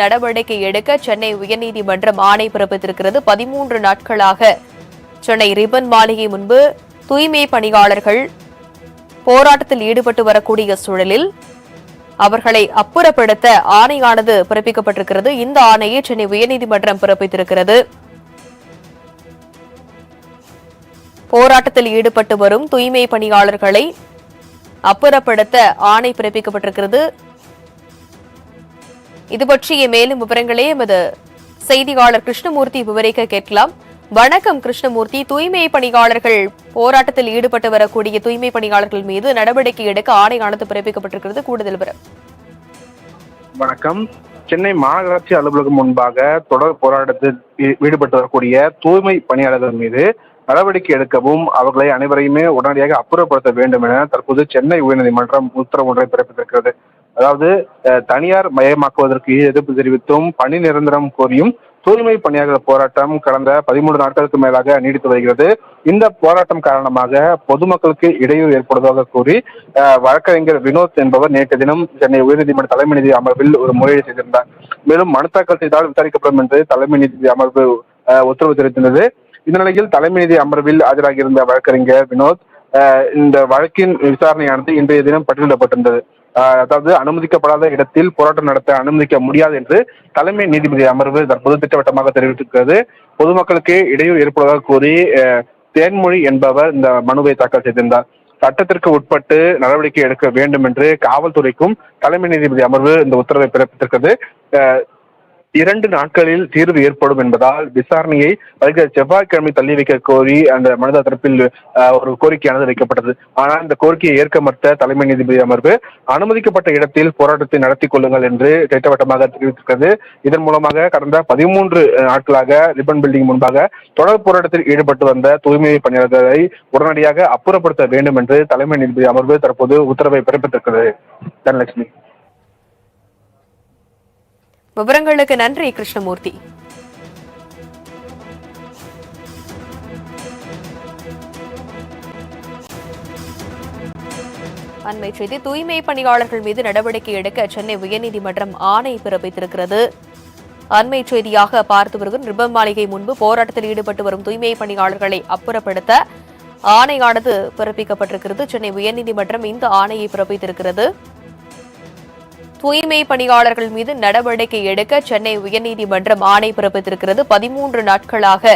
நடவடிக்கை எடுக்க சென்னை உயர்நீதிமன்றம் ஆணை பிறப்பித்திருக்கிறது. பதிமூன்று நாட்களாக சென்னை ரிப்பன் மாளிகை முன்பு தூய்மை பணியாளர்கள் போராட்டத்தில் ஈடுபட்டு வரக்கூடிய சூழலில் அவர்களை அப்புறப்படுத்த ஆணையானது பிறப்பிக்கப்பட்டிருக்கிறது. இந்த ஆணையை சென்னை உயர்நீதிமன்றம் பிறப்பித்திருக்கிறது. போராட்டத்தில் ஈடுபட்டு வரும் தூய்மை பணியாளர்களை அப்புறப்படுத்த ஆணை பிறப்பிக்கப்பட்டிருக்கிறது. இது பற்றிய மேலும் விவரங்களை எமது செய்தியாளர் கிருஷ்ணமூர்த்தி விவரிக்க கேட்கலாம். வணக்கம் கிருஷ்ணமூர்த்தி. தூய்மை பணியாளர்கள் போராட்டத்தில் ஈடுபட்டு வரக்கூடிய தூய்மை பணியாளர்கள் மீது நடவடிக்கை எடுக்க ஆணையானது பிறப்பிக்கப்பட்டிருக்கிறது. கூடுதல் விவரம். வணக்கம். சென்னை மாநகராட்சி அலுவலகம் முன்பாக தொடர் போராட்டத்தில் ஈடுபட்டு வரக்கூடிய தூய்மை பணியாளர்கள் மீது நடவடிக்கை எடுக்கவும் அவர்களை அனைவரையுமே உடனடியாக அப்புறப்படுத்த வேண்டும் என தற்போது சென்னை உயர்நீதிமன்றம் உத்தரவு ஒன்றை பிறப்பித்திருக்கிறது. அதாவது தனியார் மயமாக்குவதற்கு எதிர்ப்பு தெரிவித்தும் பணி நிரந்தரம் கோரியும் தூய்மை பணியாளர் போராட்டம் கடந்த பதிமூன்று நாட்களுக்கு மேலாக நீடித்து வருகிறது. இந்த போராட்டம் காரணமாக பொதுமக்களுக்கு இடையூறு ஏற்படுவதாக கூறி வழக்கறிஞர் வினோத் என்பவர் நேற்று தினம் சென்னை உயர்நீதிமன்ற தலைமை நீதி அமர்வில் ஒரு முறையீடு செய்திருந்தார். மேலும் மனு தாக்கல் செய்தால் விசாரிக்கப்படும் என்று தலைமை நீதி அமர்வு உத்தரவு தெரிவித்திருந்தது. இந்த நிலையில் தலைமை நீதி அமர்வில் ஆஜராகியிருந்த வழக்கறிஞர் வினோத் இந்த வழக்கின் விசாரணையானது இன்றைய தினம் பட்டியலிடப்பட்டிருந்தது. அதாவது அனுமதிக்கப்படாத இடத்தில் போராட்டம் நடத்த அனுமதிக்க முடியாது என்று தலைமை நீதிபதி அமர்வு தற்போது திட்டவட்டமாக தெரிவித்திருக்கிறது. பொதுமக்களுக்கு இடையூறு ஏற்படுவதாக கூறி தேன்மொழி என்பவர் இந்த மனுவை தாக்கல் செய்திருந்தார். சட்டத்திற்கு உட்பட்டு நடவடிக்கை எடுக்க வேண்டும் என்று காவல்துறைக்கும் தலைமை நீதிபதி அமர்வு இந்த உத்தரவை பிறப்பித்திருக்கிறது. இரண்டு நாட்களில் தீர்வு ஏற்படும் என்பதால் விசாரணையை வருகிற செவ்வாய்க்கிழமை தள்ளி வைக்க கோரி அந்த மனித தரப்பில் ஒரு கோரிக்கையானது வைக்கப்பட்டது. ஆனால் இந்த கோரிக்கையை ஏற்க மறுத்த தலைமை நீதிபதி அமர்வு அனுமதிக்கப்பட்ட இடத்தில் போராட்டத்தை நடத்தி கொள்ளுங்கள் என்று திட்டவட்டமாக தெரிவித்திருக்கிறது. இதன் மூலமாக கடந்த பதிமூன்று நாட்களாக ரிப்பன் பில்டிங் முன்பாக தொடர் போராட்டத்தில் ஈடுபட்டு வந்த தூய்மை பணியாளர்களை உடனடியாக அப்புறப்படுத்த வேண்டும் என்று தலைமை நீதிபதி அமர்வு தற்போது உத்தரவை பிறப்பித்திருக்கிறது. தனலட்சுமி. விவரங்களுக்கு நன்றி கிருஷ்ணமூர்த்தி. அண்மை செய்தி தூய்மை பணியாளர்கள் மீது நடவடிக்கை எடுக்க சென்னை உயர்நீதிமன்றம் ஆணை பிறப்பித்திருக்கிறது. அண்மை செய்தியாக பார்த்து வருகிறோம். ரிப்பன் மாளிகை முன்பு போராட்டத்தில் ஈடுபட்டு வரும் தூய்மை பணியாளர்களை அப்புறப்படுத்த ஆணையானது பிறப்பிக்கப்பட்டிருக்கிறது. சென்னை உயர்நீதிமன்றம் இந்த ஆணையை பிறப்பித்திருக்கிறது. தூய்மை பணியாளர்கள் மீது நடவடிக்கை எடுக்க சென்னை உயர்நீதிமன்றம் ஆணை பிறப்பித்திருக்கிறது. பதிமூன்று நாட்களாக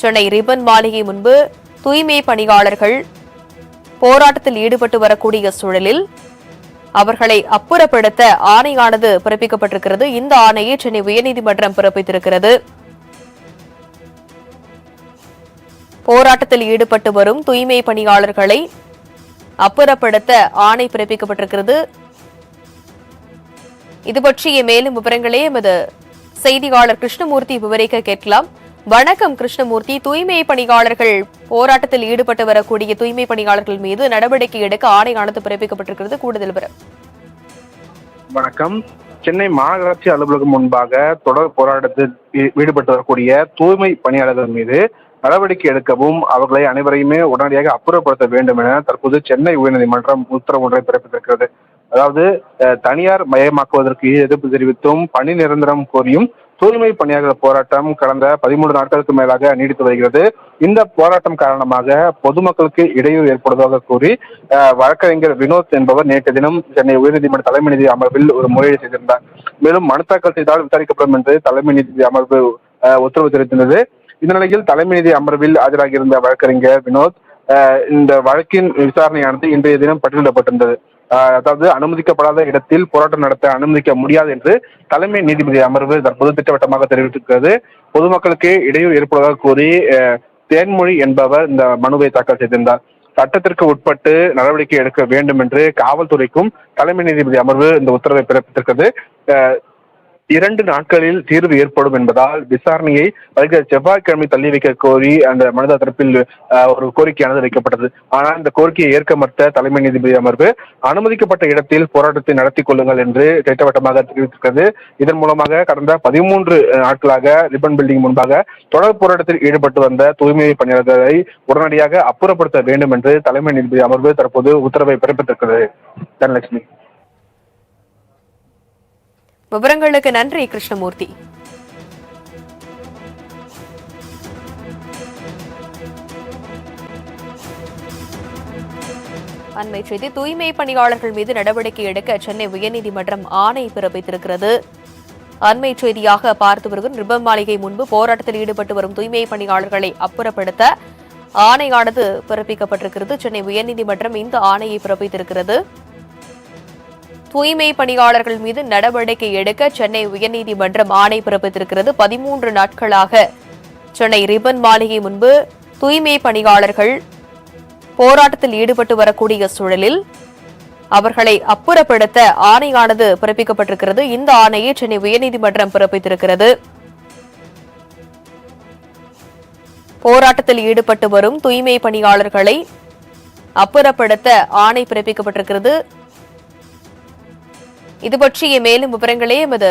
சென்னை ரிபன் மாளிகை முன்பு தூய்மை பணியாளர்கள் போராட்டத்தில் ஈடுபட்டு வரக்கூடிய சூழலில் அவர்களை அப்புறப்படுத்த ஆணையானது பிறப்பிக்கப்பட்டிருக்கிறது. இந்த ஆணையை சென்னை உயர்நீதிமன்றம் பிறப்பித்திருக்கிறது. போராட்டத்தில் ஈடுபட்டு வரும் தூய்மை பணியாளர்களை அப்புறப்படுத்த ஆணை பிறப்பிக்கப்பட்டிருக்கிறது. இது பற்றிய மேலும் விவரங்களை எமது செய்தியாளர் கிருஷ்ணமூர்த்தி விவரிக்க கேட்கலாம். வணக்கம் கிருஷ்ணமூர்த்தி. தூய்மை பணியாளர்கள் போராட்டத்தில் ஈடுபட்டு வரக்கூடிய தூய்மை பணியாளர்கள் மீது நடவடிக்கை எடுக்க ஆணையானது பிறப்பிக்கப்பட்டிருக்கிறது. கூடுதல் விவரம். வணக்கம். சென்னை மாநகராட்சி அலுவலகம் முன்பாக தொடர் போராட்டத்தில் ஈடுபட்டு வரக்கூடிய தூய்மை பணியாளர்கள் மீது நடவடிக்கை எடுக்கவும் அவர்களை அனைவரையுமே உடனடியாக அப்புறப்படுத்த வேண்டும் என தற்போது சென்னை உயர்நீதிமன்றம் உத்தரவு ஒன்றை பிறப்பித்திருக்கிறது. அதாவது தனியார் மயமாக்குவதற்கு எதிர்ப்பு தெரிவித்தும் பணி நிரந்தரம் கோரியும் தூய்மை பணியாளர் போராட்டம் கடந்த பதிமூன்று நாட்களுக்கு மேலாக நீடித்து வருகிறது. இந்த போராட்டம் காரணமாக பொதுமக்களுக்கு இடையூறு ஏற்படுவதாக கூறி வழக்கறிஞர் வினோத் என்பவர் நேற்று தினம் சென்னை உயர்நீதிமன்ற தலைமை நீதி அமர்வில் ஒரு முறையீடு செய்திருந்தார். மேலும் மனு தாக்கல் செய்தால் விசாரிக்கப்படும் என்று தலைமை நீதி அமர்வு அஹ், உத்தரவு தெரிவித்திருந்தது. இந்த நிலையில் தலைமை நீதி அமர்வில் ஆஜராகியிருந்த வழக்கறிஞர் வினோத் அஹ், இந்த வழக்கின் விசாரணையானது இன்றைய தினம் பட்டியலிடப்பட்டிருந்தது. அதாவது அனுமதிக்கப்படாத இடத்தில் போராட்டம் நடத்த அனுமதிக்க முடியாது என்று தலைமை நீதிபதி அமர்வு தற்போது திட்டவட்டமாக தெரிவித்திருக்கிறது. பொதுமக்களுக்கு இடையூறு ஏற்படுவதாக கூறி தேன்மொழி என்பவர் இந்த மனுவை தாக்கல் செய்திருந்தார். சட்டத்திற்கு உட்பட்டு நடவடிக்கை எடுக்க வேண்டும் என்று காவல்துறைக்கும் தலைமை நீதிபதி அமர்வு இந்த உத்தரவை பிறப்பித்திருக்கிறது. அஹ், இரண்டு நாட்களில் தீர்வு ஏற்படும் என்பதால் விசாரணையை வருகிற செவ்வாய்க்கிழமை தள்ளி வைக்க கோரி அந்த மனித தரப்பில் ஒரு கோரிக்கையானது வைக்கப்பட்டது. ஆனால் இந்த கோரிக்கையை ஏற்க மறுத்த தலைமை நீதிபதி அமர்வு அனுமதிக்கப்பட்ட இடத்தில் போராட்டத்தை நடத்தி கொள்ளுங்கள் என்று திட்டவட்டமாக தெரிவித்திருக்கிறது. இதன் மூலமாக கடந்த பதிமூன்று நாட்களாக ரிப்பன் பில்டிங் முன்பாக தொடர் போராட்டத்தில் ஈடுபட்டு வந்த தூய்மை பணியாளர்களை உடனடியாக அப்புறப்படுத்த வேண்டும் என்று தலைமை நீதிபதி அமர்வு தற்போது உத்தரவை பிறப்பித்திருக்கிறது. தனலட்சுமி. விவரங்களுக்கு நன்றி கிருஷ்ணமூர்த்தி. அண்மை செய்தி தூய்மை பணியாளர்கள் மீது நடவடிக்கை எடுக்க சென்னை உயர்நீதிமன்றம் ஆணை பிறப்பித்திருக்கிறது. அண்மை செய்தியாக பார்த்து வருகிற ரிப்பன் மாளிகை முன்பு போராட்டத்தில் ஈடுபட்டு வரும் தூய்மை பணியாளர்களை அப்புறப்படுத்த ஆணையானது பிறப்பிக்கப்பட்டிருக்கிறது. சென்னை உயர்நீதிமன்றம் இந்த ஆணையை பிறப்பித்திருக்கிறது. தூய்மை பணியாளர்கள் மீது நடவடிக்கை எடுக்க சென்னை உயர்நீதிமன்றம் ஆணை பிறப்பித்திருக்கிறது. பதிமூன்று நாட்களாக சென்னை ரிப்பன் மாளிகை முன்பு தூய்மை பணியாளர்கள் போராட்டத்தில் ஈடுபட்டு வரக்கூடிய சூழலில் அவர்களை அப்புறப்படுத்த ஆணையானது பிறப்பிக்கப்பட்டிருக்கிறது. இந்த ஆணையை சென்னை உயர்நீதிமன்றம் பிறப்பித்திருக்கிறது. போராட்டத்தில் ஈடுபட்டு வரும் தூய்மை பணியாளர்களை அப்புறப்படுத்த ஆணை பிறப்பிக்கப்பட்டிருக்கிறது. இது பற்றிய மேலும் விவரங்களை எமது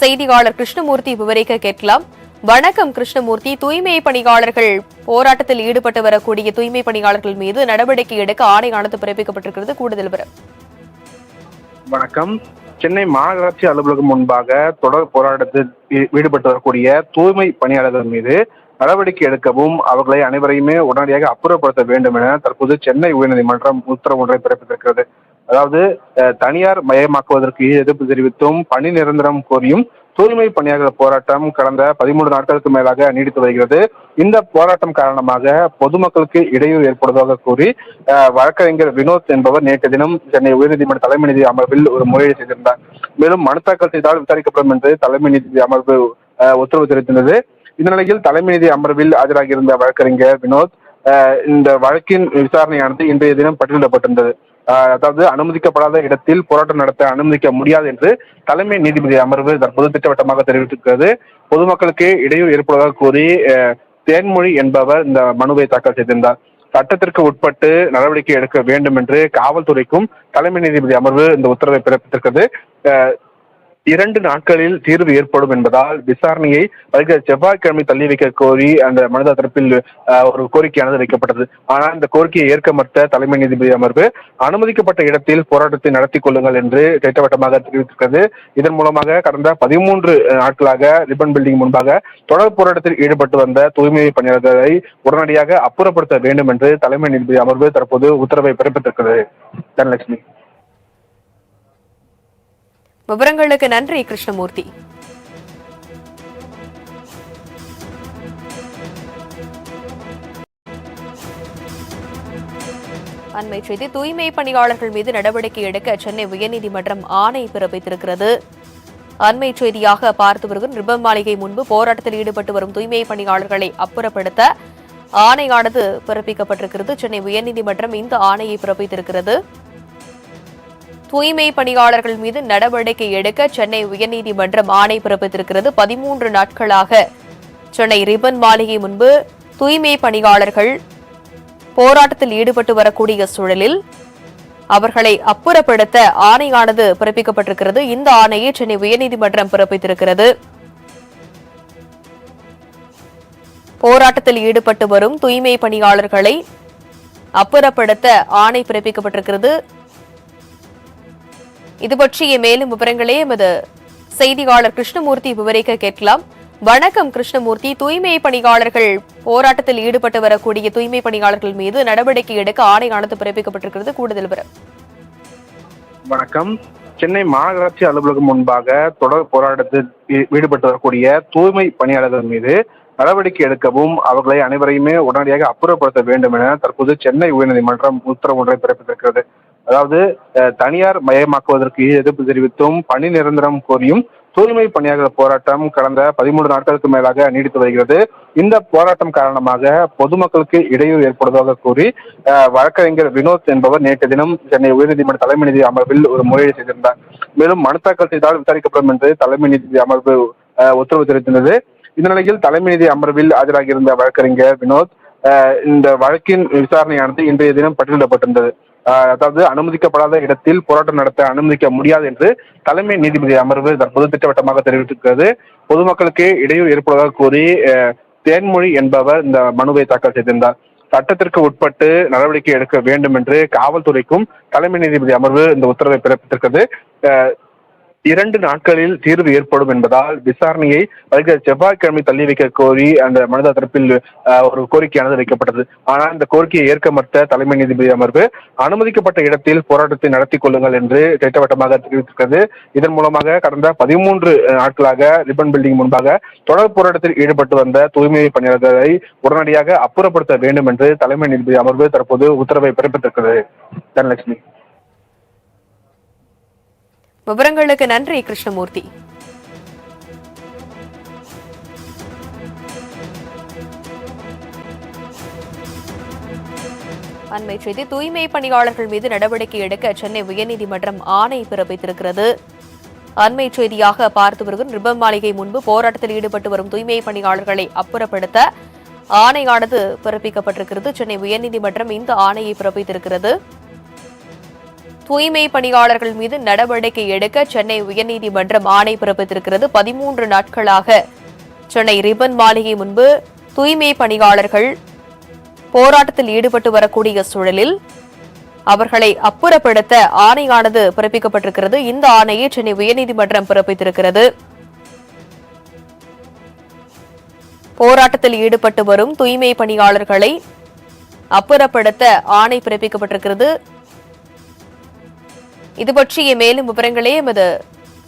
செய்தியாளர் கிருஷ்ணமூர்த்தி விவரிக்க கேட்கலாம். வணக்கம் கிருஷ்ணமூர்த்தி. தூய்மை பணியாளர்கள் போராட்டத்தில் ஈடுபட்டு வரக்கூடிய தூய்மை பணியாளர்கள் மீது நடவடிக்கை எடுக்க ஆணையானது பிறப்பிக்கப்பட்டிருக்கிறது. கூடுதல் விவரம். வணக்கம். சென்னை மாநகராட்சி அலுவலகம் முன்பாக தொடர் போராட்டத்தில் ஈடுபட்டு வரக்கூடிய தூய்மை பணியாளர்கள் மீது நடவடிக்கை எடுக்கவும் அவர்களை அனைவரையுமே உடனடியாக அப்புறப்படுத்த வேண்டும் என தற்போது சென்னை உயர்நீதிமன்றம் உத்தரவு ஒன்றை பிறப்பித்திருக்கிறது. அதாவது தனியார் மயமாக்குவதற்கு எதிர்ப்பு தெரிவித்தும் பணி நிரந்தரம் கோரியும் தூய்மை பணியாளர் போராட்டம் கடந்த பதிமூன்று நாட்களுக்கு மேலாக நீடித்து வருகிறது. இந்த போராட்டம் காரணமாக பொதுமக்களுக்கு இடையூறு ஏற்படுவதாக கூறி வழக்கறிஞர் வினோத் என்பவர் நேற்று தினம் சென்னை உயர்நீதிமன்ற தலைமை நீதி அமர்வில் ஒரு முறையீடு செய்திருந்தார். மேலும் மனு தாக்கல் செய்தால் விசாரிக்கப்படும் என்று தலைமை நீதி அமர்வு உத்தரவு தெரிவித்திருந்தது. இந்த நிலையில் தலைமை நீதி அமர்வில் ஆஜராகியிருந்த வழக்கறிஞர் வினோத் இந்த வழக்கின் விசாரணையானது இன்றைய தினம் பட்டியலிடப்பட்டிருந்தது. அதாவது அனுமதிக்கப்படாத இடத்தில் போராட்டம் நடத்த அனுமதிக்க முடியாது என்று தலைமை நீதிபதி அமர்வு தற்போது திட்டவட்டமாக தெரிவித்திருக்கிறது. பொதுமக்களுக்கு இடையூறு ஏற்படுவதாக கூறி தேன்மொழி என்பவர் இந்த மனுவை தாக்கல் செய்திருந்தார். சட்டத்திற்கு உட்பட்டு நடவடிக்கை எடுக்க வேண்டும் என்று காவல்துறைக்கும் தலைமை நீதிபதி அமர்வு இந்த உத்தரவை பிறப்பித்திருக்கிறது. இரண்டு நாட்களில் தீர்வு ஏற்படும் என்பதால் விசாரணையை வருகிற செவ்வாய்க்கிழமை தள்ளி வைக்க கோரி அந்த மனித தரப்பில் ஒரு கோரிக்கையானது வைக்கப்பட்டது. ஆனால் இந்த கோரிக்கையை ஏற்க மறுத்த தலைமை நீதிபதி அமர்வு அனுமதிக்கப்பட்ட இடத்தில் போராட்டத்தை நடத்தி கொள்ளுங்கள் என்று திட்டவட்டமாக தெரிவித்திருக்கிறது. இதன் மூலமாக கடந்த பதிமூன்று நாட்களாக ரிப்பன் பில்டிங் முன்பாக தொடர் போராட்டத்தில் ஈடுபட்டு வந்த தூய்மை பணியாளர்களை உடனடியாக அப்புறப்படுத்த வேண்டும் என்று தலைமை நீதிபதி அமர்வு தற்போது உத்தரவை பிறப்பித்திருக்கிறது. தனலட்சுமி. விவரங்களுக்கு நன்றி கிருஷ்ணமூர்த்தி. அண்மை செய்தி தூய்மை பணியாளர்கள் மீது நடவடிக்கை எடுக்க சென்னை உயர்நீதிமன்றம் ஆணை பிறப்பித்திருக்கிறது. அண்மை செய்தியாக பார்த்து வருகிற ரிப்பன் மாளிகை முன்பு போராட்டத்தில் ஈடுபட்டு வரும் தூய்மை பணியாளர்களை அப்புறப்படுத்த ஆணையானது பிறப்பிக்கப்பட்டிருக்கிறது. சென்னை உயர்நீதிமன்றம் இந்த ஆணையை பிறப்பித்திருக்கிறது. தூய்மை பணியாளர்கள் மீது நடவடிக்கை எடுக்க சென்னை உயர்நீதிமன்றம் ஆணை பிறப்பித்திருக்கிறது. பதிமூன்று நாட்களாக சென்னை ரிப்பன் மாளிகை முன்பு தூய்மை பணியாளர்கள் போராட்டத்தில் ஈடுபட்டு வரக்கூடிய சூழலில் அவர்களை அப்புறப்படுத்த ஆணையானது பிறப்பிக்கப்பட்டிருக்கிறது. இந்த ஆணையை சென்னை உயர்நீதிமன்றம் பிறப்பித்திருக்கிறது. போராட்டத்தில் ஈடுபட்டு வரும் தூய்மை பணியாளர்களை அப்புறப்படுத்த ஆணை பிறப்பிக்கப்பட்டிருக்கிறது. இது பற்றிய மேலும் விவரங்களை எமது செய்தியாளர் கிருஷ்ணமூர்த்தி விவரிக்க கேட்கலாம். வணக்கம் கிருஷ்ணமூர்த்தி. தூய்மை பணியாளர்கள் போராட்டத்தில் ஈடுபட்டு வரக்கூடிய தூய்மை பணியாளர்கள் மீது நடவடிக்கை எடுக்க ஆணையானது பிறப்பிக்கப்பட்டிருக்கிறது. கூடுதல் விவரம். வணக்கம். சென்னை மாநகராட்சி அலுவலகம் முன்பாக தொடர் போராட்டத்தில் ஈடுபட்டு வரக்கூடிய தூய்மை பணியாளர்கள் மீது நடவடிக்கை எடுக்கவும் அவர்களை அனைவரையுமே உடனடியாக அப்புறப்படுத்த வேண்டும் என தற்போது சென்னை உயர்நீதிமன்றம் உத்தரவு ஒன்றை பிறப்பித்திருக்கிறது. அதாவது தனியார் மயமாக்குவதற்கு எதிர்ப்பு தெரிவித்தும் பணி நிரந்தரம் கோரியும் தூய்மை பணியாளர் போராட்டம் கடந்த பதிமூன்று நாட்களுக்கு மேலாக நீடித்து வருகிறது. இந்த போராட்டம் காரணமாக பொதுமக்களுக்கு இடையூறு ஏற்படுவதாக கூறி வழக்கறிஞர் வினோத் என்பவர் நேற்று தினம் சென்னை உயர்நீதிமன்ற தலைமை நீதி அமர்வில் ஒரு முறையீடு செய்திருந்தார். மேலும் மனு தாக்கல் செய்தால் விசாரிக்கப்படும் என்று தலைமை நீதி அமர்வு உத்தரவு தெரிவித்திருந்தது. இந்த நிலையில் தலைமை நீதி அமர்வில் ஆஜராகியிருந்த வழக்கறிஞர் வினோத் இந்த வழக்கின் விசாரணையானது இன்றைய தினம் பட்டியலிடப்பட்டிருந்தது. அதாவது அனுமதிக்கப்படாத இடத்தில் போராட்டம் நடத்த அனுமதிக்க முடியாது என்று தலைமை நீதிபதி அமர்வு தற்போது திட்டவட்டமாக தெரிவித்திருக்கிறது. பொதுமக்களுக்கு இடையூறு ஏற்படுவதாக கூறி தேன்மொழி என்பவர் இந்த மனுவை தாக்கல் செய்திருந்தார். சட்டத்திற்கு உட்பட்டு நடவடிக்கை எடுக்க வேண்டும் என்று காவல்துறைக்கும் தலைமை நீதிபதி அமர்வு இந்த உத்தரவை பிறப்பித்திருக்கிறது. அஹ், இரண்டு நாட்களில் தீர்வு ஏற்படும் என்பதால் விசாரணையை வருகிற செவ்வாய்க்கிழமை தள்ளி வைக்க கோரி அந்த மனித தரப்பில் ஒரு கோரிக்கையானது வைக்கப்பட்டது. ஆனால் இந்த கோரிக்கையை ஏற்க மறுத்த தலைமை நீதிபதி அமர்வு அனுமதிக்கப்பட்ட இடத்தில் போராட்டத்தை நடத்தி கொள்ளுங்கள் என்று திட்டவட்டமாக தெரிவித்திருக்கிறது. இதன் மூலமாக கடந்த பதிமூன்று நாட்களாக ரிப்பன் பில்டிங் முன்பாக தொடர் போராட்டத்தில் ஈடுபட்டு வந்த தூய்மை பணியாளர்களை உடனடியாக அப்புறப்படுத்த வேண்டும் என்று தலைமை நீதிபதி அமர்வு தற்போது உத்தரவை பிறப்பித்திருக்கிறது. தனலட்சுமி. விவரங்களுக்கு நன்றி கிருஷ்ணமூர்த்தி. அண்மை செய்தி தூய்மை பணியாளர்கள் மீது நடவடிக்கை எடுக்க சென்னை உயர்நீதிமன்றம் ஆணை பிறப்பித்திருக்கிறது. அண்மை செய்தியாக பார்த்து வருகிற ரிப்பன் மாளிகை முன்பு போராட்டத்தில் ஈடுபட்டு வரும் தூய்மை பணியாளர்களை அப்புறப்படுத்த ஆணையானது பிறப்பிக்கப்பட்டிருக்கிறது. சென்னை உயர்நீதிமன்றம் இந்த ஆணையை பிறப்பித்திருக்கிறது. தூய்மை பணியாளர்கள் மீது நடவடிக்கை எடுக்க சென்னை உயர்நீதிமன்றம் ஆணை பிறப்பித்திருக்கிறது. பதிமூன்று நாட்களாக சென்னை ரிபன் மாளிகை முன்பு தூய்மை பணியாளர்கள் போராட்டத்தில் ஈடுபட்டு வரக்கூடிய சூழலில் அவர்களை அப்புறப்படுத்த ஆணையானது பிறப்பிக்கப்பட்டிருக்கிறது. இந்த ஆணையை சென்னை உயர்நீதிமன்றம் பிறப்பித்திருக்கிறது. போராட்டத்தில் ஈடுபட்டு வரும் தூய்மை பணியாளர்களை அப்புறப்படுத்த ஆணை பிறப்பிக்கப்பட்டிருக்கிறது. இது பற்றிய மேலும் விவரங்களே எமது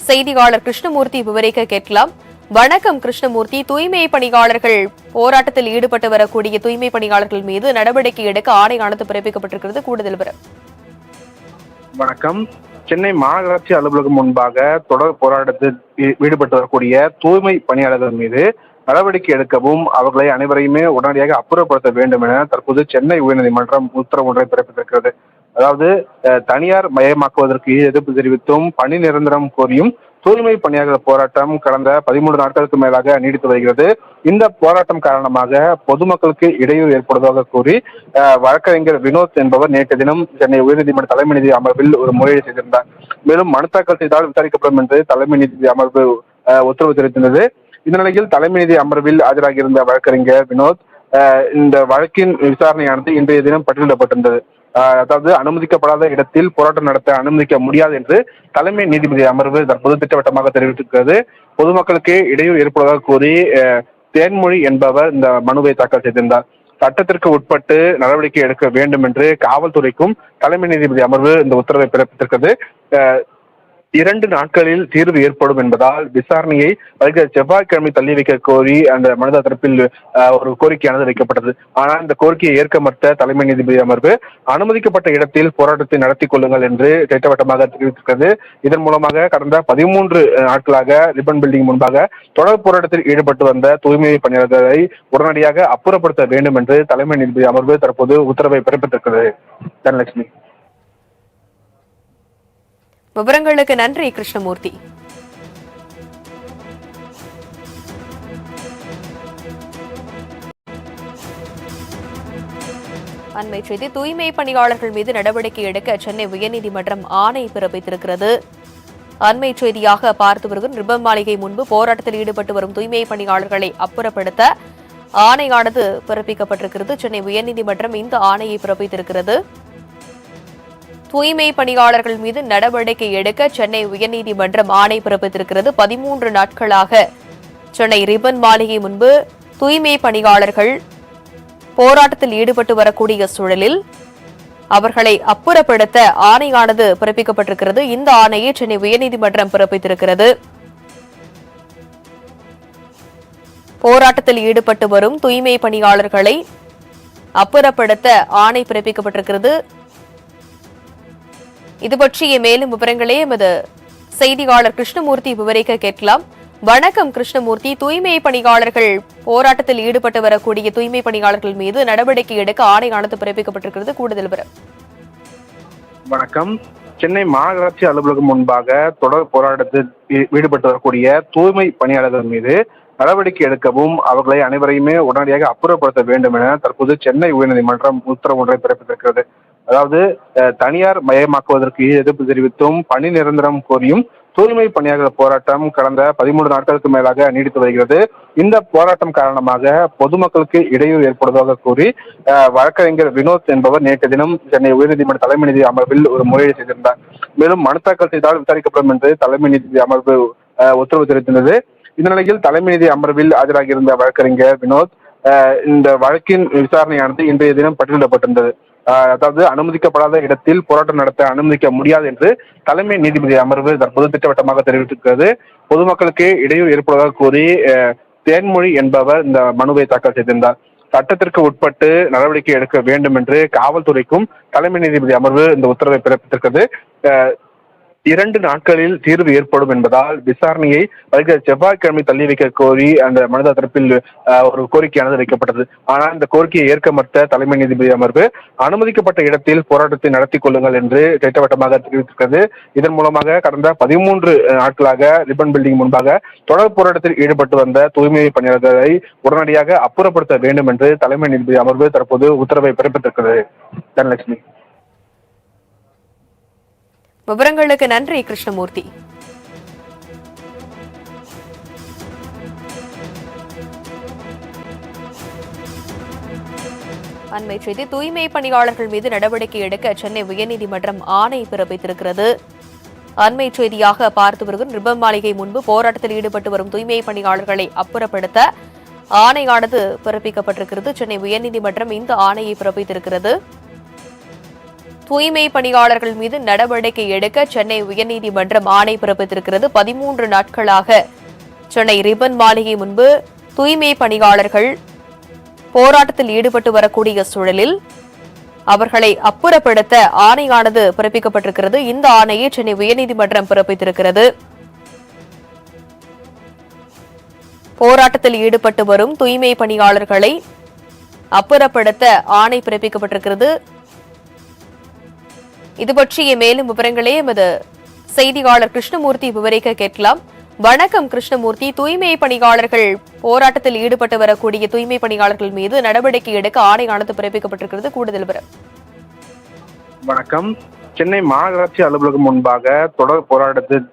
செய்தியாளர் கிருஷ்ணமூர்த்தி விவரிக்க கேட்கலாம். வணக்கம் கிருஷ்ணமூர்த்தி. தூய்மை பணியாளர்கள் போராட்டத்தில் ஈடுபட்டு வரக்கூடிய தூய்மை பணியாளர்கள் மீது நடவடிக்கை எடுக்க ஆணையானது பிறப்பிக்கப்பட்டிருக்கிறது. கூடுதல் விவரம். வணக்கம். சென்னை மாநகராட்சி அலுவலகம் முன்பாக தொடர் போராட்டத்தில் ஈடுபட்டு வரக்கூடிய தூய்மை பணியாளர்கள் மீது நடவடிக்கை எடுக்கவும் அவர்களை அனைவரையுமே உடனடியாக அப்புறப்படுத்த வேண்டும் என தற்போது சென்னை உயர்நீதிமன்றம் உத்தரவு ஒன்றை பிறப்பித்திருக்கிறது. அதாவது தனியார் மயமாக்குவதற்கு எதிர்ப்பு தெரிவித்தும் பணி நிரந்தரம் கோரியும் தூய்மை பணியாளர் போராட்டம் கடந்த பதிமூன்று நாட்களுக்கு மேலாக நீடித்து வருகிறது. இந்த போராட்டம் காரணமாக பொதுமக்களுக்கு இடையூறு ஏற்படுவதாக கூறி வழக்கறிஞர் வினோத் என்பவர் நேற்று தினம் சென்னை உயர்நீதிமன்ற தலைமை நீதி அமர்வில் ஒரு முறையீடு செய்திருந்தார். மேலும் மனு தாக்கல் செய்தால் விசாரிக்கப்படும் என்று தலைமை நீதி அமர்வு உத்தரவு தெரிவித்திருந்தது. இந்த நிலையில் தலைமை நீதி அமர்வில் ஆஜராகியிருந்த வழக்கறிஞர் வினோத் இந்த வழக்கின் விசாரணையானது இன்றைய தினம் பட்டியலிடப்பட்டிருந்தது. அதாவது அனுமதிக்கப்படாத இடத்தில் போராட்டம் நடத்த அனுமதிக்க முடியாது என்று தலைமை நீதிபதி அமர்வு தற்போது திட்டவட்டமாக தெரிவித்திருக்கிறது. பொதுமக்களுக்கு இடையூறு ஏற்படுவதாக கூறி தேன்மொழி என்பவர் இந்த மனுவை தாக்கல் செய்திருந்தார். சட்டத்திற்கு உட்பட்டு நடவடிக்கை எடுக்க வேண்டும் என்று காவல்துறைக்கும் தலைமை நீதிபதி அமர்வு இந்த உத்தரவை பிறப்பித்திருக்கிறது. அஹ், இரண்டு நாட்களில் தீர்வு ஏற்படும் என்பதால் விசாரணையை வருகிற செவ்வாய்க்கிழமை தள்ளி வைக்க கோரி அந்த மனித தரப்பில் ஒரு கோரிக்கையானது வைக்கப்பட்டது. ஆனால் இந்த கோரிக்கையை ஏற்க மறுத்த தலைமை நீதிபதி அமர்வு அனுமதிக்கப்பட்ட இடத்தில் போராட்டத்தை நடத்தி கொள்ளுங்கள் என்று திட்டவட்டமாக தெரிவித்திருக்கிறது. இதன் மூலமாக கடந்த பதிமூன்று நாட்களாக ரிப்பன் பில்டிங் முன்பாக தொடர் போராட்டத்தில் ஈடுபட்டு வந்த தூய்மை பணியாளர்களை உடனடியாக அப்புறப்படுத்த வேண்டும் என்று தலைமை நீதிபதி அமர்வு தற்போது உத்தரவை பிறப்பித்திருக்கிறது. தனலட்சுமி. விவரங்களுக்கு நன்றி கிருஷ்ணமூர்த்தி. அண்மை செய்தி தூய்மை பணியாளர்கள் மீது நடவடிக்கை எடுக்க சென்னை உயர்நீதிமன்றம் ஆணை பிறப்பித்திருக்கிறது. அண்மை செய்தியாக பார்த்து வருகிற ரிப்பன் மாளிகை முன்பு போராட்டத்தில் ஈடுபட்டு வரும் தூய்மை பணியாளர்களை அப்புறப்படுத்த ஆணையானது பிறப்பிக்கப்பட்டிருக்கிறது. சென்னை உயர்நீதிமன்றம் இந்த ஆணையை பிறப்பித்திருக்கிறது. தூய்மை பணியாளர்கள் மீது நடவடிக்கை எடுக்க சென்னை உயர்நீதிமன்றம் ஆணை பிறப்பித்திருக்கிறது. பதிமூன்று நாட்களாக சென்னை ரிப்பன் மாளிகை முன்பு தூய்மை பணியாளர்கள் போராட்டத்தில் ஈடுபட்டு வரக்கூடிய சூழலில் அவர்களை அப்புறப்படுத்த ஆணையானது பிறப்பிக்கப்பட்டிருக்கிறது. இந்த ஆணையை சென்னை உயர்நீதிமன்றம் பிறப்பித்திருக்கிறது. போராட்டத்தில் ஈடுபட்டு வரும் தூய்மை பணியாளர்களை அப்புறப்படுத்த ஆணை பிறப்பிக்கப்பட்டிருக்கிறது. இது பற்றிய மேலும் விவரங்களே எமது செய்தியாளர் கிருஷ்ணமூர்த்தி விவரிக்க கேட்கலாம். வணக்கம் கிருஷ்ணமூர்த்தி. தூய்மை பணியாளர்கள் போராட்டத்தில் ஈடுபட்டு வரக்கூடிய தூய்மை பணியாளர்கள் மீது நடவடிக்கை எடுக்க ஆணையானது பிறப்பிக்கப்பட்டிருக்கிறது. கூடுதல் விவரம். வணக்கம். சென்னை மாநகராட்சி அலுவலகம் முன்பாக தொடர் போராட்டத்தில் ஈடுபட்டு வரக்கூடிய தூய்மை பணியாளர்கள் மீது நடவடிக்கை எடுக்கவும் அவர்களை அனைவரையுமே உடனடியாக அப்புறப்படுத்த வேண்டும் என தற்போது சென்னை உயர்நீதிமன்றம் உத்தரவு ஒன்றை பிறப்பித்திருக்கிறது. அதாவது தனியார் மயமாக்குவதற்கு எதிர்ப்பு தெரிவித்தும் பணி நிரந்தரம் கோரியும் தூய்மை பணியாளர் போராட்டம் கடந்த பதிமூன்று நாட்களுக்கு மேலாக நீடித்து வருகிறது. இந்த போராட்டம் காரணமாக பொதுமக்களுக்கு இடையூறு ஏற்படுவதாக கூறி வழக்கறிஞர் வினோத் என்பவர் நேற்று தினம் சென்னை உயர்நீதிமன்ற தலைமை நீதி அமர்வில் ஒரு முறையீடு செய்திருந்தார். மேலும் மனு தாக்கல் செய்தால் விசாரிக்கப்படும் என்று தலைமை நீதி அமர்வு உத்தரவு தெரிவித்திருந்தது. இந்த நிலையில் தலைமை நீதி அமர்வில் ஆஜராகியிருந்த வழக்கறிஞர் வினோத் இந்த வழக்கின் விசாரணையானது இன்றைய தினம் பட்டியலிடப்பட்டிருந்தது. அதாவது அனுமதிக்கப்படாத இடத்தில் போராட்டம் நடத்த அனுமதிக்க முடியாது என்று தலைமை நீதிபதி அமர்வு தற்போது திட்டவட்டமாக தெரிவித்திருக்கிறது. பொதுமக்களுக்கு இடையூறு ஏற்படுவதாக கூறி அஹ், தேன்மொழி என்பவர் இந்த மனுவை தாக்கல் செய்திருந்தார். சட்டத்திற்கு உட்பட்டு நடவடிக்கை எடுக்க வேண்டும் என்று காவல்துறைக்கும் தலைமை நீதிபதி அமர்வு இந்த உத்தரவை பிறப்பித்திருக்கிறது. அஹ், இரண்டு நாட்களில் தீர்வு ஏற்படும் என்பதால் விசாரணையை வருகிற செவ்வாய்க்கிழமை தள்ளி வைக்க கோரி அந்த மனித தரப்பில் ஒரு கோரிக்கையானது வைக்கப்பட்டது. ஆனால் இந்த கோரிக்கையை ஏற்க மறுத்த தலைமை நீதிபதி அமர்வு அனுமதிக்கப்பட்ட இடத்தில் போராட்டத்தை நடத்தி கொள்ளுங்கள் என்று திட்டவட்டமாக தெரிவித்திருக்கிறது. இதன் மூலமாக கடந்த பதிமூன்று நாட்களாக ரிப்பன் பில்டிங் முன்பாக தொடர் போராட்டத்தில் ஈடுபட்டு வந்த தூய்மை பணியாளர்களை உடனடியாக அப்புறப்படுத்த வேண்டும் என்று தலைமை நீதிபதி அமர்வு தற்போது உத்தரவை பிறப்பித்திருக்கிறது. தனலட்சுமி. விவரங்களுக்கு நன்றி கிருஷ்ணமூர்த்தி. அண்மை செய்தி தூய்மை பணியாளர்கள் மீது நடவடிக்கை எடுக்க சென்னை உயர்நீதிமன்றம் ஆணை பிறப்பித்திருக்கிறது. அண்மை செய்தியாக பார்த்து வருகிற நிர்பம் மாளிகை முன்பு போராட்டத்தில் ஈடுபட்டு வரும் தூய்மை பணியாளர்களை அப்புறப்படுத்த ஆணையானது பிறப்பிக்கப்பட்டிருக்கிறது. சென்னை உயர்நீதிமன்றம் இந்த ஆணையை பிறப்பித்திருக்கிறது. தூய்மை பணியாளர்கள் மீது நடவடிக்கை எடுக்க சென்னை உயர்நீதிமன்றம் ஆணை பிறப்பித்திருக்கிறது. பதிமூன்று நாட்களாக சென்னை ரிபன் மாளிகை முன்பு தூய்மை பணியாளர்கள் போராட்டத்தில் ஈடுபட்டு வரக்கூடிய சூழலில் அவர்களை அப்புறப்படுத்த ஆணையானது பிறப்பிக்கப்பட்டிருக்கிறது. இந்த ஆணையை சென்னை உயர்நீதிமன்றம் பிறப்பித்திருக்கிறது. போராட்டத்தில் ஈடுபட்டு வரும் தூய்மை பணியாளர்களை அப்புறப்படுத்த ஆணை பிறப்பிக்கப்பட்டிருக்கிறது. இது பற்றிய மேலும் விவரங்களே எமது செய்தியாளர் கிருஷ்ணமூர்த்தி விவரிக்க கேட்கலாம். வணக்கம் கிருஷ்ணமூர்த்தி. தூய்மை பணியாளர்கள் போராட்டத்தில் ஈடுபட்டு வரக்கூடிய தூய்மை பணியாளர்கள் மீது நடவடிக்கை எடுக்க ஆணையானது பிறப்பிக்கப்பட்டிருக்கிறது. கூடுதல் விவரம். வணக்கம். சென்னை மாநகராட்சி அலுவலகம் முன்பாக தொடர் போராட்டத்தில்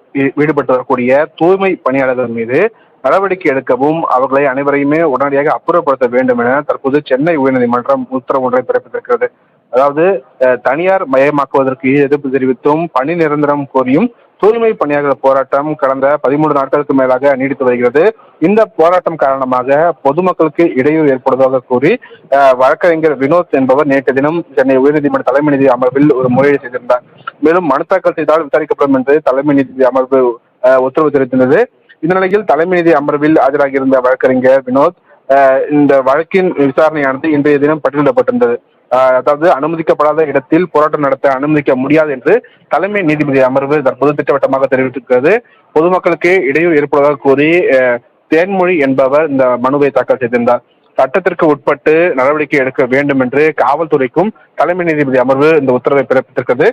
ஈடுபட்டு வரக்கூடிய தூய்மை பணியாளர்கள் மீது நடவடிக்கை எடுக்கவும் அவர்களை அனைவரையுமே உடனடியாக அப்புறப்படுத்த வேண்டும் என தற்போது சென்னை உயர்நீதிமன்றம் உத்தரவு ஒன்றை பிறப்பித்திருக்கிறது. அதாவது தனியார் மயமாக்குவதற்கு எதிர்ப்பு தெரிவித்தும் பணி நிரந்தரம் கோரியும் தூய்மை பணியாளர் போராட்டம் கடந்த பதிமூன்று நாட்களுக்கு மேலாக நீடித்து வருகிறது. இந்த போராட்டம் காரணமாக பொதுமக்களுக்கு இடையூறு ஏற்படுவதாக கூறி வழக்கறிஞர் வினோத் என்பவர் நேற்று தினம் சென்னை உயர்நீதிமன்ற தலைமை நீதி அமர்வில் ஒரு முறையீடு செய்திருந்தார். மேலும் மனு தாக்கல் செய்தால் விசாரிக்கப்படும் என்று தலைமை நீதி அமர்வு அஹ், உத்தரவு தெரிவித்திருந்தது. இந்த நிலையில் தலைமை நீதி அமர்வில் ஆஜராகியிருந்த வழக்கறிஞர் வினோத் அஹ், இந்த வழக்கின் விசாரணையானது இன்றைய தினம் பட்டியலிடப்பட்டிருந்தது. அதாவது அனுமதிக்கப்படாத இடத்தில் போராட்டம் நடத்த அனுமதிக்க முடியாது என்று தலைமை நீதிபதி அமர்வு தற்போது திட்டவட்டமாக தெரிவித்திருக்கிறது. பொதுமக்களுக்கு இடையூறு ஏற்படுவதாக கூறி தேன்மொழி என்பவர் இந்த மனுவை தாக்கல் செய்திருந்தார். சட்டத்திற்கு உட்பட்டு நடவடிக்கை எடுக்க வேண்டும் என்று காவல்துறைக்கும் தலைமை நீதிபதி அமர்வு இந்த உத்தரவை பிறப்பித்திருக்கிறது.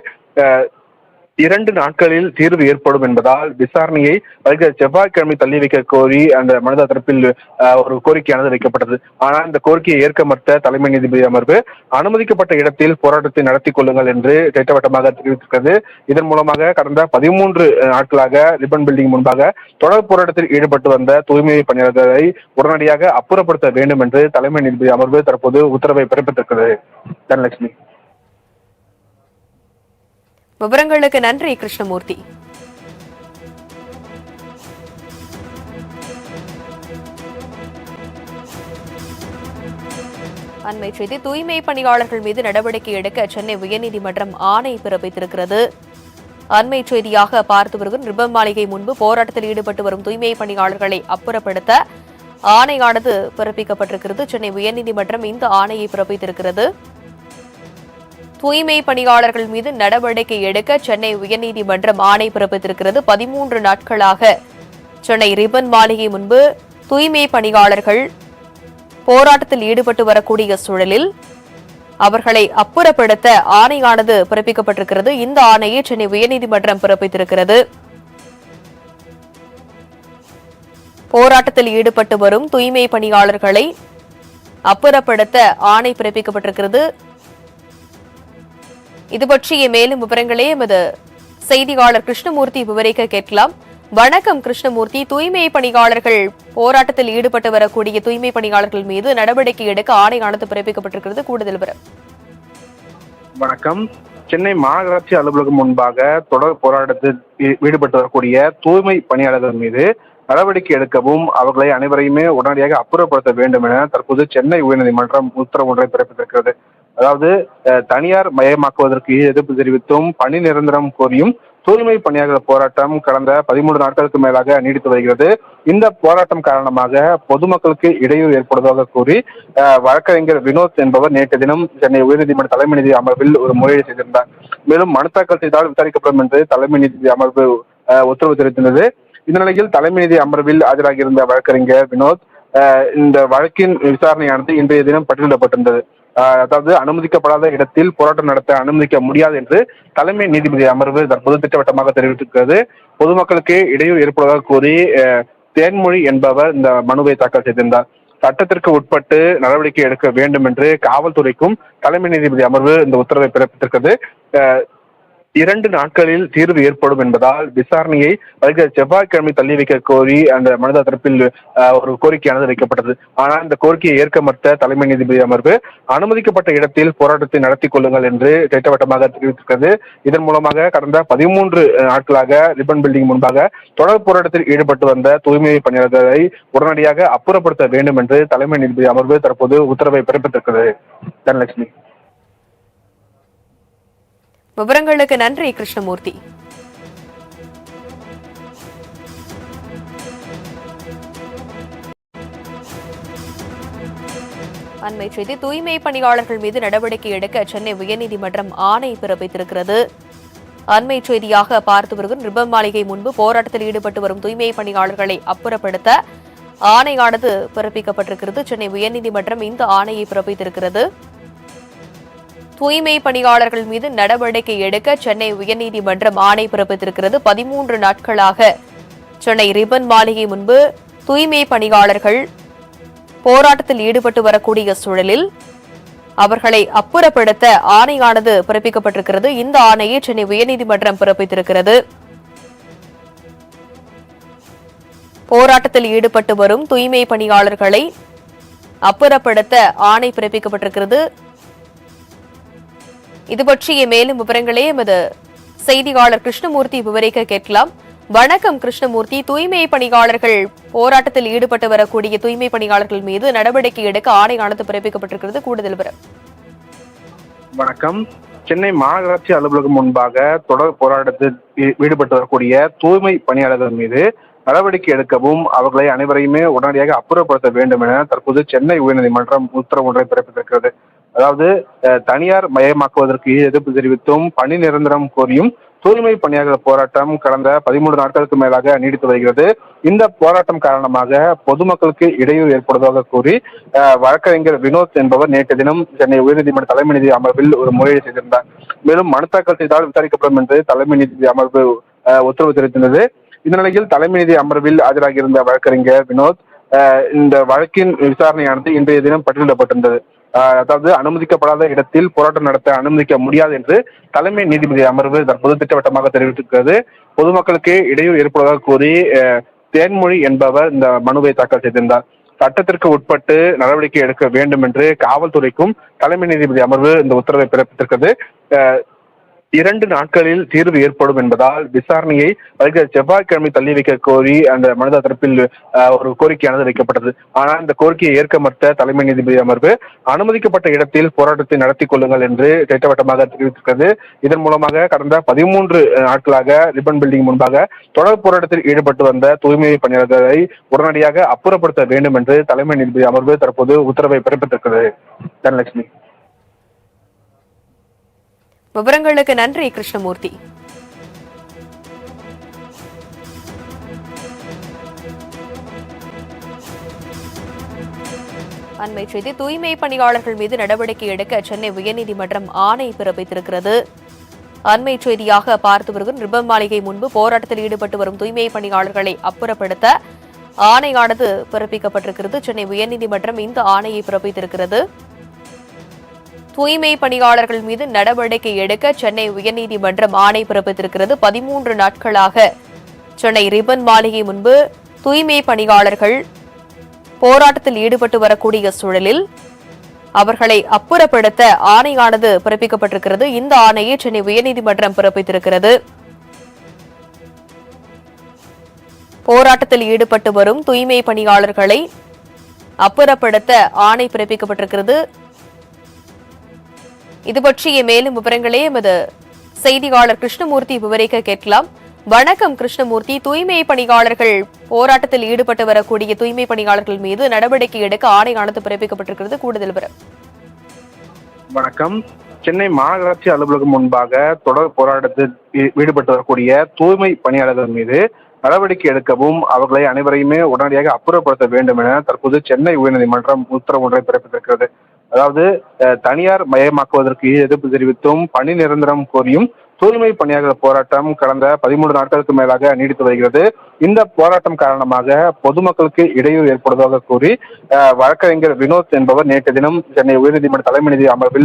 இரண்டு நாட்களில் தீர்வு ஏற்படும் என்பதால் விசாரணையை வருகிற செவ்வாய்க்கிழமை தள்ளி வைக்க கோரி அந்த மனித தரப்பில் ஒரு கோரிக்கையானது வைக்கப்பட்டது. ஆனால் இந்த கோரிக்கையை ஏற்க மறுத்த தலைமை நீதிபதி அமர்வு அனுமதிக்கப்பட்ட இடத்தில் போராட்டத்தை நடத்தி கொள்ளுங்கள் என்று திட்டவட்டமாக தெரிவித்திருக்கிறது. இதன் மூலமாக கடந்த பதிமூன்று நாட்களாக ரிப்பன் பில்டிங் முன்பாக தொடர் போராட்டத்தில் ஈடுபட்டு வந்த தூய்மை பணியாளர்களை உடனடியாக அப்புறப்படுத்த வேண்டும் என்று தலைமை நீதிபதி அமர்வு தற்போது உத்தரவை பிறப்பித்திருக்கிறது. தனலட்சுமி. விவரங்களுக்கு நன்றி கிருஷ்ணமூர்த்தி. அண்மை செய்தி தூய்மை பணியாளர்கள் மீது நடவடிக்கை எடுக்க சென்னை உயர்நீதிமன்றம் ஆணை பிறப்பித்திருக்கிறது. அண்மை செய்தியாக பார்த்து வருகிற நிர்பம் மாளிகை முன்பு போராட்டத்தில் ஈடுபட்டு வரும் தூய்மை பணியாளர்களை அப்புறப்படுத்த ஆணையானது பிறப்பிக்கப்பட்டிருக்கிறது. சென்னை உயர்நீதிமன்றம் இந்த ஆணையை பிறப்பித்திருக்கிறது. தூய்மை பணியாளர்கள் மீது நடவடிக்கை எடுக்க சென்னை உயர்நீதிமன்றம் ஆணை பிறப்பித்திருக்கிறது. பதிமூன்று நாட்களாக சென்னை ரிப்பன் மாளிகை முன்பு தூய்மை பணியாளர்கள் போராட்டத்தில் ஈடுபட்டு வரக்கூடிய சூழலில் அவர்களை அப்புறப்படுத்த ஆணையானது பிறப்பிக்கப்பட்டிருக்கிறது. இந்த ஆணையை சென்னை உயர்நீதிமன்றம் பிறப்பித்திருக்கிறது. போராட்டத்தில் ஈடுபட்டு வரும் தூய்மை பணியாளர்களை அப்புறப்படுத்த ஆணை பிறப்பிக்கப்பட்டிருக்கிறது. இது பற்றிய மேலும் விவரங்களே எமது செய்தியாளர் கிருஷ்ணமூர்த்தி விவரிக்க கேட்கலாம். வணக்கம் கிருஷ்ணமூர்த்தி. தூய்மை பணியாளர்கள் போராட்டத்தில் ஈடுபட்டு வரக்கூடிய தூய்மை பணியாளர்கள் மீது நடவடிக்கை எடுக்க ஆணையானது பிறப்பிக்கப்பட்டிருக்கிறது. கூடுதல் விவரம். வணக்கம். சென்னை மாநகராட்சி அலுவலகம் முன்பாக தொடர் போராட்டத்தில் ஈடுபட்டு வரக்கூடிய தூய்மை பணியாளர்கள் மீது நடவடிக்கை எடுக்கவும் அவர்களை அனைவரையுமே உடனடியாக அப்புறப்படுத்த வேண்டும் என தற்போது சென்னை உயர்நீதிமன்றம் உத்தரவு ஒன்றை பிறப்பித்திருக்கிறது. அதாவது தனியார் மயமாக்குவதற்கு எதிர்ப்பு தெரிவித்தும் பணி நிரந்தரம் கோரியும் தூய்மை பணியாளர் போராட்டம் கடந்த பதிமூன்று நாட்களுக்கு மேலாக நீடித்து வருகிறது. இந்த போராட்டம் காரணமாக பொதுமக்களுக்கு இடையூறு ஏற்படுவதாக கூறி வழக்கறிஞர் வினோத் என்பவர் நேற்று தினம் சென்னை உயர்நீதிமன்ற தலைமை நீதி அமர்வில் ஒரு முறையீடு செய்திருந்தார். மேலும் மனு தாக்கல் செய்தால் விசாரிக்கப்படும் என்று தலைமை நீதி அமர்வு உத்தரவு தெரிவித்திருந்தது. இந்த நிலையில் தலைமை நீதி அமர்வில் ஆஜராகியிருந்த வழக்கறிஞர் வினோத் இந்த வழக்கின் விசாரணையானது இன்றைய தினம் பட்டியலிடப்பட்டிருந்தது. அதாவது அனுமதிக்கப்படாத இடத்தில் போராட்டம் நடத்த அனுமதிக்க முடியாது என்று தலைமை நீதிபதி அமர்வு தற்போது திட்டவட்டமாக தெரிவித்திருக்கிறது. பொதுமக்களுக்கு இடையூறு ஏற்படுவதாக கூறி தேன்மொழி என்பவர் இந்த மனுவை தாக்கல் செய்திருந்தார். சட்டத்திற்கு உட்பட்டு நடவடிக்கை எடுக்க வேண்டும் என்று காவல்துறைக்கும் தலைமை நீதிபதி அமர்வு இந்த உத்தரவை பிறப்பித்திருக்கிறது. இரண்டு நாட்களில் தீர்வு ஏற்படும் என்பதால் விசாரணையை வருகிற செவ்வாய்க்கிழமை தள்ளி வைக்க கோரி அந்த மனித தரப்பில் ஒரு கோரிக்கையானது வைக்கப்பட்டது. ஆனால் இந்த கோரிக்கையை ஏற்க மறுத்த தலைமை நீதிபதி அமர்வு அனுமதிக்கப்பட்ட இடத்தில் போராட்டத்தை நடத்தி கொள்ளுங்கள் என்று திட்டவட்டமாக தெரிவித்திருக்கிறது. இதன் மூலமாக கடந்த பதிமூன்று நாட்களாக ரிப்பன் பில்டிங் முன்பாக தொடர் போராட்டத்தில் ஈடுபட்டு வந்த தூய்மை பணியாளர்களை உடனடியாக அப்புறப்படுத்த வேண்டும் என்று தலைமை நீதிபதி அமர்வு தற்போது உத்தரவை பிறப்பித்திருக்கிறது. தனலட்சுமி. விவரங்களுக்கு நன்றி கிருஷ்ணமூர்த்தி. அண்மை செய்தி தூய்மை பணியாளர்கள் மீது நடவடிக்கை எடுக்க சென்னை உயர்நீதிமன்றம் ஆணை பிறப்பித்திருக்கிறது. அண்மை செய்தியாக பார்த்து வருகிற ரிப்பன் மாளிகை முன்பு போராட்டத்தில் ஈடுபட்டு வரும் தூய்மை பணியாளர்களை அப்புறப்படுத்த ஆணையானது பிறப்பிக்கப்பட்டிருக்கிறது. சென்னை உயர்நீதிமன்றம் இந்த ஆணையை பிறப்பித்திருக்கிறது. தூய்மை பணியாளர்கள் மீது நடவடிக்கை எடுக்க சென்னை உயர்நீதிமன்றம் ஆணை பிறப்பித்திருக்கிறது. பதிமூன்று நாட்களாக சென்னை ரிப்பன் மாளிகை முன்பு தூய்மை பணியாளர்கள் போராட்டத்தில் ஈடுபட்டு வரக்கூடிய சூழலில் அவர்களை அப்புறப்படுத்த ஆணையானது பிறப்பிக்கப்பட்டிருக்கிறது. இந்த ஆணையை சென்னை உயர்நீதிமன்றம் பிறப்பித்திருக்கிறது. போராட்டத்தில் ஈடுபட்டு வரும் தூய்மை பணியாளர்களை அப்புறப்படுத்த ஆணை பிறப்பிக்கப்பட்டிருக்கிறது. இது பற்றிய மேலும் விவரங்களை எமது செய்தியாளர் கிருஷ்ணமூர்த்தி விவரிக்க கேட்கலாம். வணக்கம் கிருஷ்ணமூர்த்தி. தூய்மை பணியாளர்கள் போராட்டத்தில் ஈடுபட்டு வரக்கூடிய தூய்மை பணியாளர்கள் மீது நடவடிக்கை எடுக்க ஆணையானது பிறப்பிக்கப்பட்டிருக்கிறது. கூடுதல் விவரம். வணக்கம். சென்னை மாநகராட்சி அலுவலகம் முன்பாக தொடர் போராட்டத்தில் ஈடுபட்டு வரக்கூடிய தூய்மை பணியாளர்கள் மீது நடவடிக்கை எடுக்கவும் அவர்களை அனைவரையுமே உடனடியாக அப்புறப்படுத்த வேண்டும் என தற்போது சென்னை உயர்நீதிமன்றம் உத்தரவு ஒன்றை பிறப்பித்திருக்கிறது. அதாவது தனியார் மயமாக்குவதற்கு எதிர்ப்பு தெரிவித்தும் பணி நிரந்தரம் கோரியும் தூய்மை பணியாளர் போராட்டம் கடந்த பதிமூன்று நாட்களுக்கு மேலாக நீடித்து வருகிறது. இந்த போராட்டம் காரணமாக பொதுமக்களுக்கு இடையூறு ஏற்படுவதாக கூறி வழக்கறிஞர் வினோத் என்பவர் நேற்று தினம் சென்னை உயர்நீதிமன்ற தலைமை நீதி அமர்வில் ஒரு முறையீடு செய்திருந்தார். மேலும் மனு தாக்கல் செய்தால் விசாரிக்கப்படும் என்று தலைமை நீதி அமர்வு உத்தரவு தெரிவித்திருந்தது. இந்த நிலையில் தலைமை நீதி அமர்வில் ஆஜராகியிருந்த வழக்கறிஞர் வினோத் இந்த வழக்கின் விசாரணையானது இன்றைய தினம் பட்டியலிடப்பட்டிருந்தது. அதாவது அனுமதிக்கப்படாத இடத்தில் போராட்டம் நடத்த அனுமதிக்க முடியாது என்று தலைமை நீதிபதி அமர்வு தற்போது திட்டவட்டமாக தெரிவித்திருக்கிறது. பொதுமக்களுக்கு இடையூறு ஏற்படுவதாக கூறி தேன்மொழி என்பவர் இந்த மனுவை தாக்கல் செய்திருந்தார். சட்டத்திற்கு உட்பட்டு நடவடிக்கை எடுக்க வேண்டும் என்று காவல்துறைக்கும் தலைமை நீதிபதி அமர்வு இந்த உத்தரவை பிறப்பித்திருக்கிறது. இரண்டு நாட்களில் தீர்வு ஏற்படும் என்பதால் விசாரணையை வருகிற செவ்வாய்க்கிழமை தள்ளி வைக்க கோரி அந்த மனித தரப்பில் ஒரு கோரிக்கையானது வைக்கப்பட்டது. ஆனால் இந்த கோரிக்கையை ஏற்க மறுத்த தலைமை நீதிபதி அமர்வு அனுமதிக்கப்பட்ட இடத்தில் போராட்டத்தை நடத்தி கொள்ளுங்கள் என்று திட்டவட்டமாக தெரிவித்திருக்கிறது. இதன் மூலமாக கடந்த பதிமூன்று நாட்களாக ரிப்பன் பில்டிங் முன்பாக தொடர் போராட்டத்தில் ஈடுபட்டு வந்த தூய்மை பணியாளர்களை உடனடியாக அப்புறப்படுத்த வேண்டும் என்று தலைமை நீதிபதி அமர்வு தற்போது உத்தரவை பிறப்பித்திருக்கிறது. தனலட்சுமி. விவரங்களுக்கு நன்றி கிருஷ்ணமூர்த்தி. அண்மை செய்தி தூய்மை பணியாளர்கள் மீது நடவடிக்கை எடுக்க சென்னை உயர்நீதிமன்றம் ஆணை பிறப்பித்திருக்கிறது. அண்மை செய்தியாக பார்த்து வருகிற ரிப்பன் மாளிகை முன்பு போராட்டத்தில் ஈடுபட்டு வரும் தூய்மை பணியாளர்களை அப்புறப்படுத்த ஆணையானது பிறப்பிக்கப்பட்டிருக்கிறது. சென்னை உயர்நீதிமன்றம் இந்த ஆணையை பிறப்பித்திருக்கிறது. தூய்மை பணியாளர்கள் மீது நடவடிக்கை எடுக்க சென்னை உயர்நீதிமன்றம் ஆணை பிறப்பித்திருக்கிறது. பதிமூன்று நாட்களாக சென்னை ரிப்பன் மாளிகை முன்பு தூய்மை பணியாளர்கள் போராட்டத்தில் ஈடுபட்டு வரக்கூடிய சூழலில் அவர்களை அப்புறப்படுத்த ஆணையானது பிறப்பிக்கப்பட்டிருக்கிறது. இந்த ஆணையை சென்னை உயர்நீதிமன்றம் பிறப்பித்திருக்கிறது. போராட்டத்தில் ஈடுபட்டு வரும் தூய்மை பணியாளர்களை அப்புறப்படுத்த ஆணை பிறப்பிக்கப்பட்டிருக்கிறது. இது பற்றிய மேலும் விவரங்களே எமது செய்தியாளர் கிருஷ்ணமூர்த்தி விவரிக்க கேட்கலாம். வணக்கம் கிருஷ்ணமூர்த்தி. தூய்மை பணியாளர்கள் போராட்டத்தில் ஈடுபட்டு வரக்கூடிய தூய்மை பணியாளர்கள் மீது நடவடிக்கை எடுக்க ஆணையானது பிறப்பிக்கப்பட்டிருக்கிறது. கூடுதல் விவரம். வணக்கம். சென்னை மாநகராட்சி அலுவலகம் முன்பாக தொடர் போராட்டத்தில் ஈடுபட்டு வரக்கூடிய தூய்மை பணியாளர்கள் மீது நடவடிக்கை எடுக்கவும் அவர்களை அனைவரையுமே உடனடியாக அப்புறப்படுத்த வேண்டும் என தற்போது சென்னை உயர்நீதிமன்றம் உத்தரவு ஒன்றை பிறப்பித்திருக்கிறது. அதாவது தனியார் மயமாக்குவதற்கு எதிர்ப்பு தெரிவித்தும் பணி நிரந்தரம் கோரியும் தூய்மை பணியாளர் போராட்டம் கடந்த பதிமூன்று நாட்களுக்கு மேலாக நீடித்து வருகிறது. இந்த போராட்டம் காரணமாக பொதுமக்களுக்கு இடையூறு ஏற்படுவதாக கூறி அஹ், வழக்கறிஞர் வினோத் என்பவர் நேற்று தினம் சென்னை உயர்நீதிமன்ற தலைமை நீதி அமர்வில்